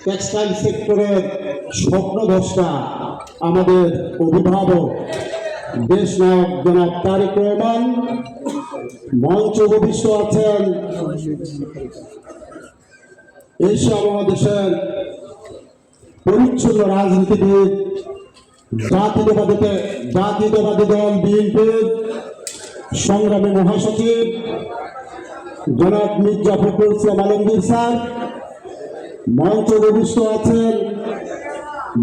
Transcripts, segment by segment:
Textile সেক্টরের স্বপ্নদ্রষ্টা আমাদের অভিভাবক দেশ নায়ক জনাব তারেক রহমান মঞ্চ ভবিষ্য আছেন এইসব আমাদের পরিচ্ছন্ন রাজনীতিবিদ জাতীয়তাবাদীতে জাতীয়তাবাদী দল বিএনপির সংগ্রামী মহাসচিব জনাব মির্জা ফখরুল ইসলাম আলমগীর স্যার মঞ্চ ভবিষ্য আছেন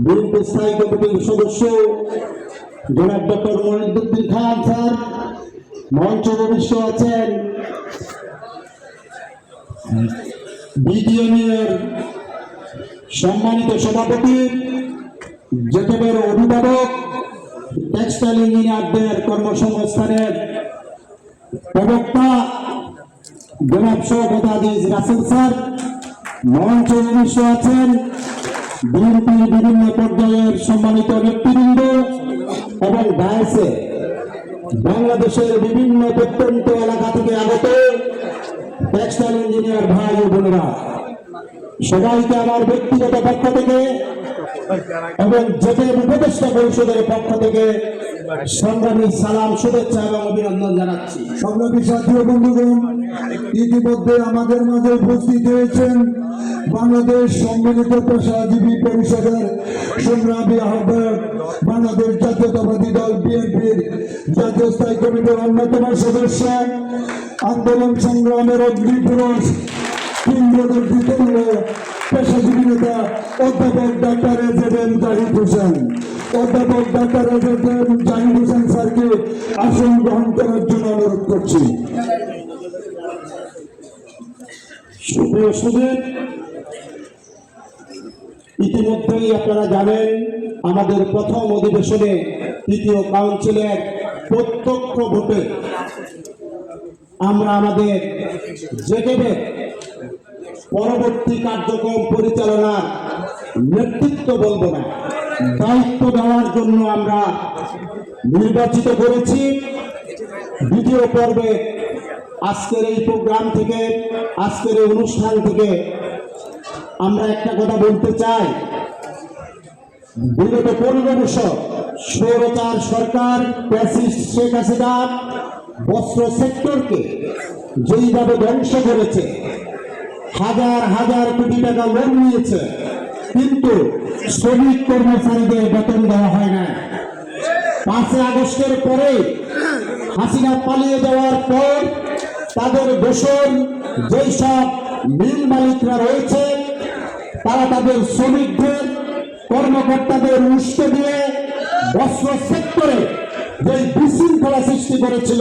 বিএনপি স্থায়ী কমিটির সদস্য জনাব ডক্টর খান স্যার মঞ্চ ভবিষ্য আছেন বিডিএমের সম্মানিত সভাপতি জেকেবের অভিভাবক টেক্সটাইল ইঞ্জিনিয়ারদের কর্মসংস্থানের প্রবক্তা জনাব আজিজ রাসেল স্যার। মঞ্চ আছেন, বিএনপির বিভিন্ন পর্যায়ের সম্মানিত নেতৃবৃন্দ এবং ডায়াসে বাংলাদেশের বিভিন্ন প্রত্যন্ত এলাকা থেকে আগত টেক্সটাইল ইঞ্জিনিয়ার ভাই ও বোনেরা, সবাইকে আমার ব্যক্তিগত পক্ষ থেকে এবং জেটের উপদেষ্টা পরিষদের পক্ষ থেকে সংগ্রামী সালাম শুভেচ্ছা এবং অভিনন্দন জানাচ্ছি। সংগ্রামী সাথী বন্ধুগণ ইতিমধ্যে আমাদের মাঝে উপস্থিত হয়েছেন বাংলাদেশ সম্মিলিত পেশাজীবী পরিষদের সংগ্রামী আহ্বায়ক বাংলাদেশ জাতীয়তাবাদী দল বিএনপির জাতীয় স্থায়ী কমিটির অন্যতম সদস্য। আন্দোলন সংগ্রামের অগ্নিপুরুষ কেন্দ্রদর্শিত পেশাজীবী নেতা অধ্যাপক doctor S M Zahid Hossain. অধ্যাপক doctor S M Zahid Hossain স্যারকে আসন গ্রহণ করার জন্য অনুরোধ করছি। সুপ্রিয় সুধীর ইতিমধ্যেই আপনারা জানেন, আমাদের প্রথম অধিবেশনে তৃতীয় কাউন্সিলের প্রত্যক্ষ ভোটে আমরা আমাদের জেকেবে পরবর্তী কার্যক্রম পরিচালনার নেতৃত্ব বলব না, দায়িত্ব দেওয়ার জন্য আমরা নির্বাচিত করেছি। দ্বিতীয় পর্বে আজকের এই প্রোগ্রাম থেকে, আজকের এই অনুষ্ঠান থেকে আমরা একটা কথা বলতে চাই। বিগত পনেরো বছর সৌরচার সরকার শেখ হাসিনা বস্ত্র সেক্টরকে যেইভাবে ধ্বংস করেছে, হাজার হাজার কোটি টাকা লোন নিয়েছে, কিন্তু শ্রমিক কর্মচারীদের বেতন দেওয়া হয় না। পাঁচই আগস্টের পরে হাসিনা পালিয়ে যাওয়ার পর তাদের দেশের যেসব মিল মালিকরা রয়েছে, তারা তাদের শ্রমিকদের, কর্মকর্তাদের উস্কে দিয়ে বস্ত্র সেক্টরে যে বিশৃঙ্খলা সৃষ্টি করেছিল।